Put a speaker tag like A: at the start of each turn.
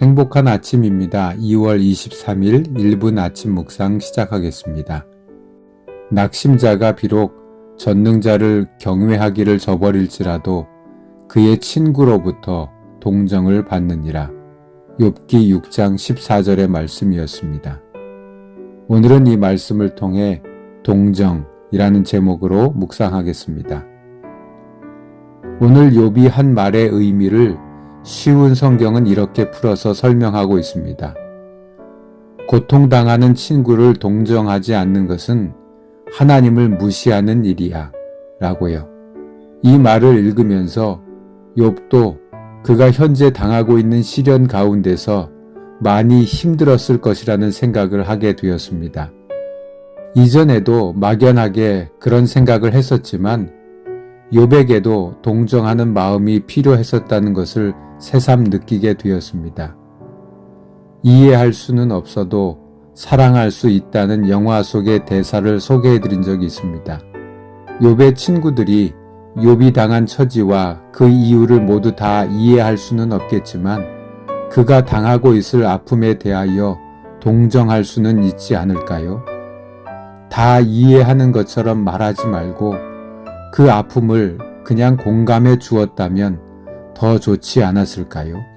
A: 행복한 아침입니다. 2월 23일 1분 아침 묵상 시작하겠습니다. 낙심자가 비록 전능자를 경외하기를 저버릴지라도 그의 친구로부터 동정을 받느니라. 욥기 6장 14절의 말씀이었습니다. 오늘은 이 말씀을 통해 동정이라는 제목으로 묵상하겠습니다. 오늘 욥이 한 말의 의미를 쉬운 성경은 이렇게 풀어서 설명하고 있습니다. 고통당하는 친구를 동정하지 않는 것은 하나님을 무시하는 일이야. 라고요. 이 말을 읽으면서 욥도 그가 현재 당하고 있는 시련 가운데서 많이 힘들었을 것이라는 생각을 하게 되었습니다. 이전에도 막연하게 그런 생각을 했었지만 욥에게도 동정하는 마음이 필요했었다는 것을 새삼 느끼게 되었습니다. 이해할 수는 없어도 사랑할 수 있다는 영화 속의 대사를 소개해 드린 적이 있습니다. 욥의 친구들이 욥이 당한 처지와 그 이유를 모두 다 이해할 수는 없겠지만 그가 당하고 있을 아픔에 대하여 동정할 수는 있지 않을까요? 다 이해하는 것처럼 말하지 말고 그 아픔을 그냥 공감해 주었다면 더 좋지 않았을까요?